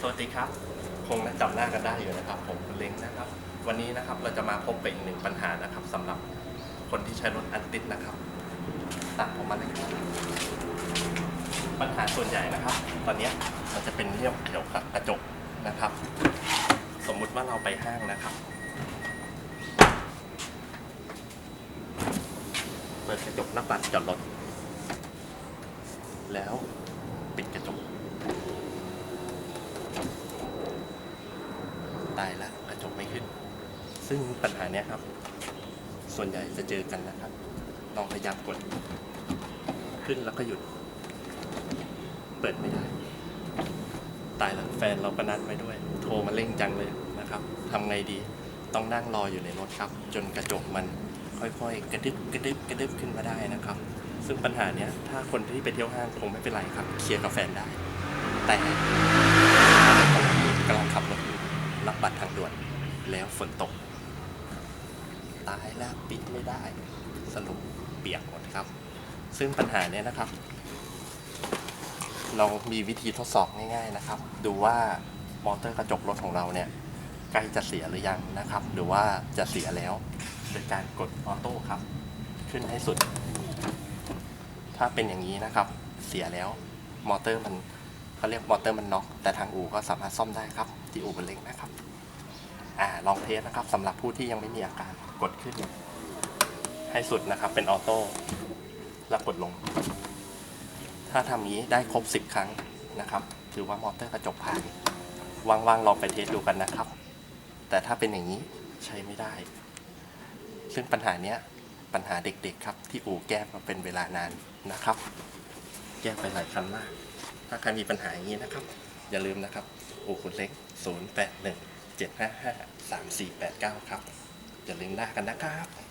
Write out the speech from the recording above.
สวัสดีครับคงจำหน้ากันได้อยู่นะครับ ผมคุณเล้งนะครับ วันนี้นะครับเราจะมาพบกับอีกหนึ่งปัญหานะครับสำหรับคนที่ใช้รถอันติดนะครับตามผมมาเลยครับปัญหาส่วนใหญ่นะครับ ตอนนี้มันจะเป็นเรื่องเกี่ยวกับกระจกนะครับ สมมุติว่าเราไปห้างนะครับ เปิดกระจกหน้าปัดจอดรถ แล้วปิดกระจก ตายแล้วกระจกไม่ขึ้น ซึ่งปัญหาเนี้ยครับ ส่วนใหญ่จะเจอกันนะครับ ลองพยายามกด ขึ้นแล้วก็หยุด เปิดไม่ได้ ตายแล้วแฟนเราก็นัดไว้ด้วย โทรมาเร่งจังเลยนะครับทำไงดีต้องนั่งรออยู่ในรถครับ จนกระจกมันค่อยๆ กระดึบกระดึบกระดึบขึ้นมาได้นะครับ ซึ่งปัญหาเนี้ยถ้าคนที่ไปเที่ยวห้างคงไม่เป็นไรครับ เคลียร์กับแฟนได้ แต่กำลังขับรถอยู่รับบัตรทางด่วน แล้วฝนตก ตายแล้วปิดไม่ได้ สรุปเปียกหมดครับ ซึ่งปัญหาเนี้ยนะครับ เรามีวิธีทดสอบง่ายๆนะครับ ดูว่ามอเตอร์กระจกรถของเราเนี่ยใกล้จะเสียหรือยังนะครับ หรือว่าจะเสียแล้ว โดยการกดออโต้ครับ ขึ้นให้สุด ถ้าเป็นอย่างนี้นะครับ เสียแล้วมอเตอร์มันเขาเรียกมอเตอร์มันน็อกแต่ทางอู่ก็สามารถซ่อมได้ครับ ที่อู่บนเล็กนะครับ อ่าลองเทสนะครับสำหรับผู้ที่ยังไม่มีอาการกดขึ้น ให้สุดนะครับ เป็นออโต้แล้วกดลง ถ้าทำนี้ได้ครบ 10 ครั้งนะครับถือว่ามอเตอร์กระจกผ่านว่างๆลองไปเทสดูกันนะครับ แต่ถ้าเป็นอย่างนี้ใช้ไม่ได้ ซึ่งปัญหาเนี้ยปัญหาเด็กๆครับ ที่อู่แก้มาเป็นเวลานานนะครับ แก้ไปหลายครั้งมาก ถ้าใครมีปัญหาอย่างนี้นะครับ อย่าลืมนะครับ อู่คุณเล็ก 0 7 5 5 3 4 8 9 ครับอย่าลืมหน้ากันนะครับ